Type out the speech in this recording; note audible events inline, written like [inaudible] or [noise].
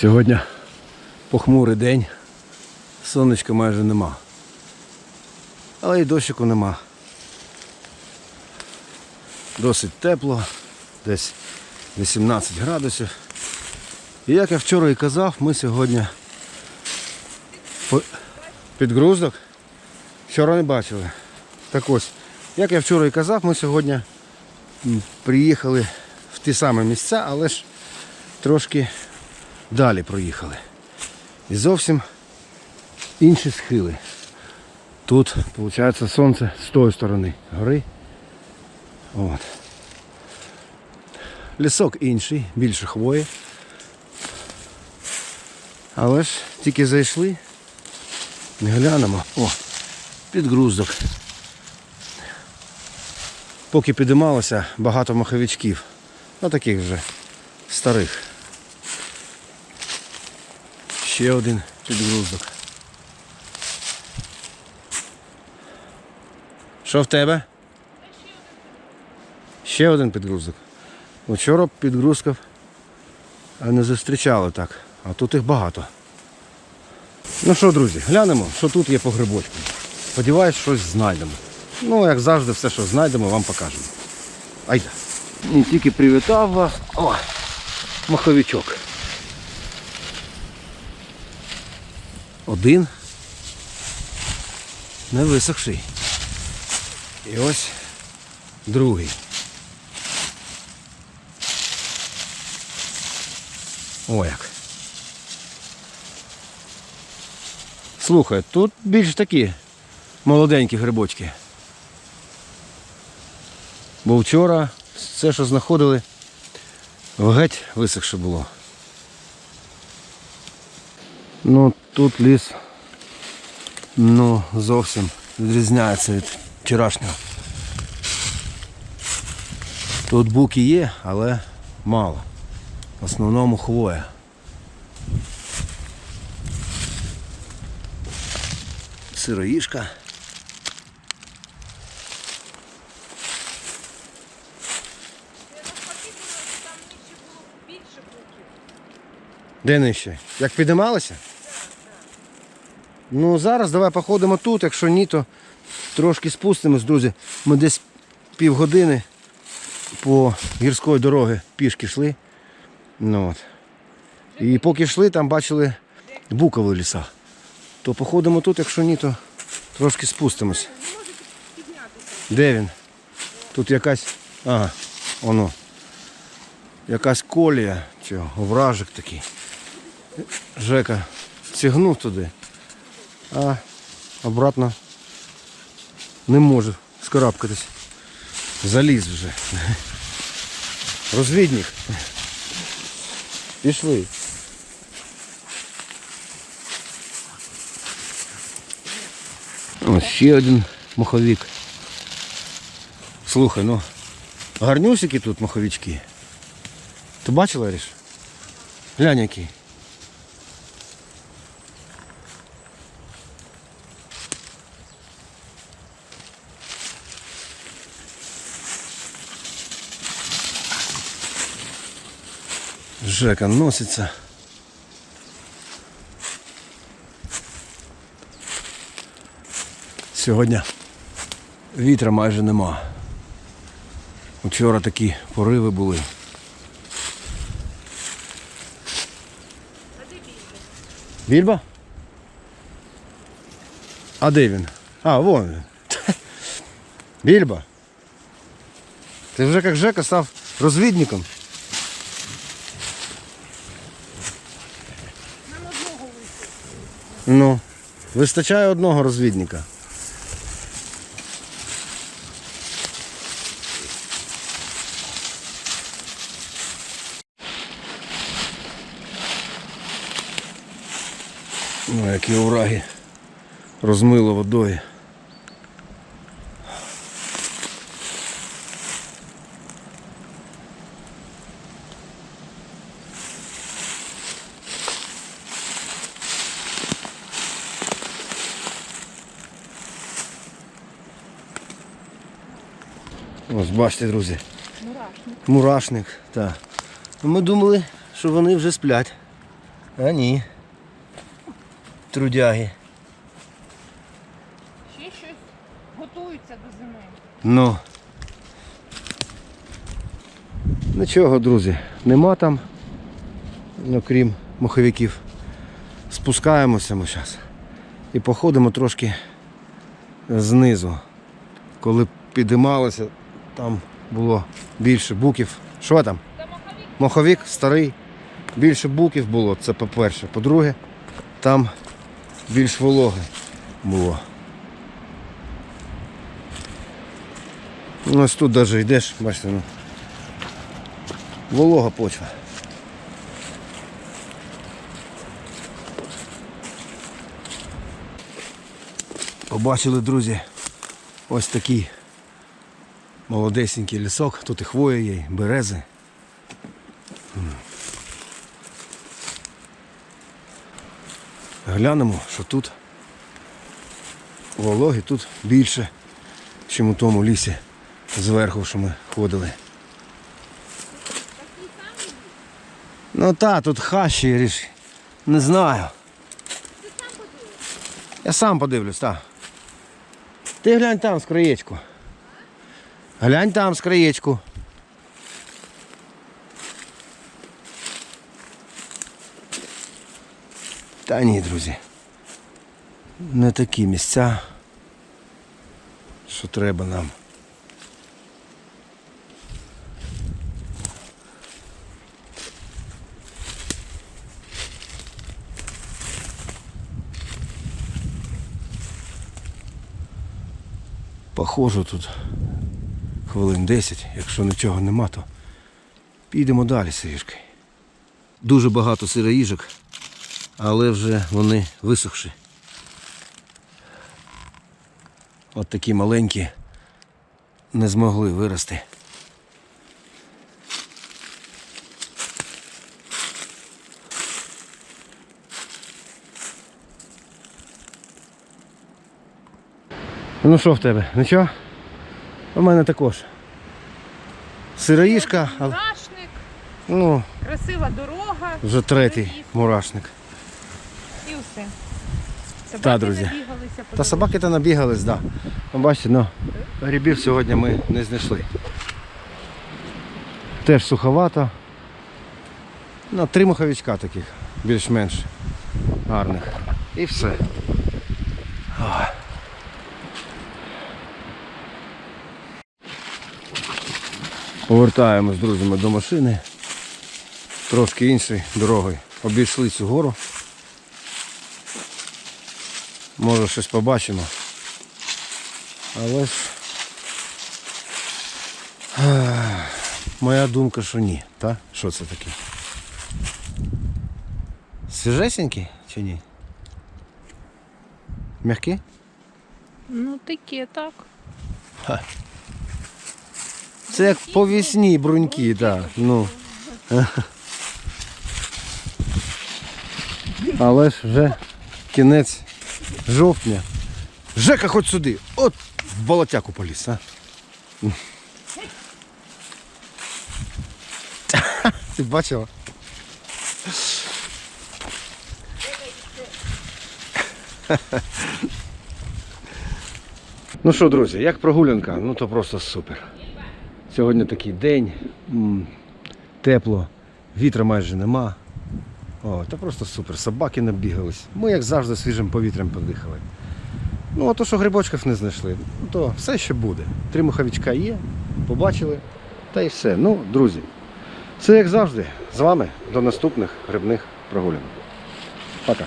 Сьогодні похмурий день, сонечка майже нема. Але й дощику нема. Досить тепло, десь 18 градусів. І як я вчора і казав, ми сьогодні підгруздок. Вчора не бачили. Так ось, як я вчора і казав, ми сьогодні приїхали в ті самі місця, але ж трошки далі проїхали. І зовсім інші схили. Тут, виходить, сонце з тої сторони гори. От. Лісок інший, більше хвої. Але ж тільки зайшли. Не глянемо. О, підгруздок. Поки підіймалося, багато маховичків. Ну таких вже старих. Ще один підгруздок. Що в тебе? Ще один підгруздок. Вчора підгрузків не зустрічали так, а тут їх багато. Ну що, друзі, глянемо, що тут є по грибочку. Сподіваюсь, щось знайдемо. Ну, як завжди, все, що знайдемо, вам покажемо. Айда. І тільки привітав вас. О, маховичок. Один. Не висохший. І ось другий. О як. Слухай, тут більш такі молоденькі грибочки. Бо вчора все, що знаходили, геть висохше було. Ну тут ліс ну, зовсім відрізняється від вчорашнього. Тут буки є, але мало. В основному хвоя. Сироїшка. Де нижче? Як підіймалися? Ну зараз давай походимо тут, якщо ні, то трошки спустимось, друзі. Ми десь півгодини по гірської дороги пішки йшли. Ну, от. І поки йшли, там бачили букові ліса. То походимо тут, якщо ні, то трошки спустимось. Де він? Тут якась. Ага, воно. Якась колія, чи овражик такий. Жека стягнув туди, а обратно не може скарабкатись. Заліз вже. Розвідник. Пішли. Ось ще один маховик. Слухай, ну гарнюсики тут маховички. Ти бачила, Аріш? Глянь який. Жека носится. Сьогодні вітра майже нема. Вчора такі пориви були. Вільба? А де він? А, вон він. [laughs] Вільба. Ти вже як Жека став розвідником. Ну, вистачає одного розвідника. Ну, які овраги розмило водою. Ось бачите, друзі. Мурашник. Мурашник, так. Ми думали, що вони вже сплять. А ні. Трудяги. Ще щось готуються до зими. Ну. Нічого, друзі, нема там, ну, крім моховиків. Спускаємося ми зараз. І походимо трошки знизу. Коли підіймалося, там було більше буків. Що там? Моховик старий. Більше буків було, це по-перше. По-друге, там більш вологи було. Ось тут навіть йдеш, бачите, ну. Волога почва. Побачили, друзі, ось такий молодесенький лісок. Тут і хвоя є, і берези. Глянемо, що тут вологи тут більше, ніж у тому лісі зверху, що ми ходили. Ну та, тут хащі ріж. Не знаю. Я сам подивлюсь, так. Ти глянь там з краєчку. Глянь там з краєчку. Та ні, друзі. Не такі місця, що треба нам. Похожу тут хвилин 10, якщо нічого нема, то підемо далі сиріжкою. Дуже багато сироїжок але вже вони висохші. От такі маленькі не змогли вирости. Ну що в тебе? Нічого? У мене також. Сироїшка, але мурашник, ну, красива дорога вже третій мурашник. і все. Собаки Та, друзі. набігалися по Та дорозі. собаки то набігались, так. Да. Бачите, ну, грибів сьогодні ми не знайшли. Теж суховато. Ну, три маховичка таких, більш-менш гарних. І все. Ой. Повертаємось, друзями, до машини. Трошки іншою дорогою. Обійшли цю гору. Може щось побачимо. Але ж моя думка, що ні. Та? Що це таке? Свіжесенький чи ні? Мягкий? Ну таке, так. Це як по весні бруньки, так. Ну. [laughs] Але ж вже кінець жовтня. Жека, хоч сюди. От в болотяку поліз, а. [laughs] Ти бачила? Ну що, друзі, як прогулянка? Ну то просто супер. Сьогодні такий день, тепло, вітра майже нема. О, це просто супер. Собаки набігались. Ми, як завжди, свіжим повітрям подихали. Ну, а то, що грибочків не знайшли, то все ще буде. Три муховичка є, побачили, та й все. Ну, друзі, це як завжди. З вами до наступних грибних прогулянок. Пока.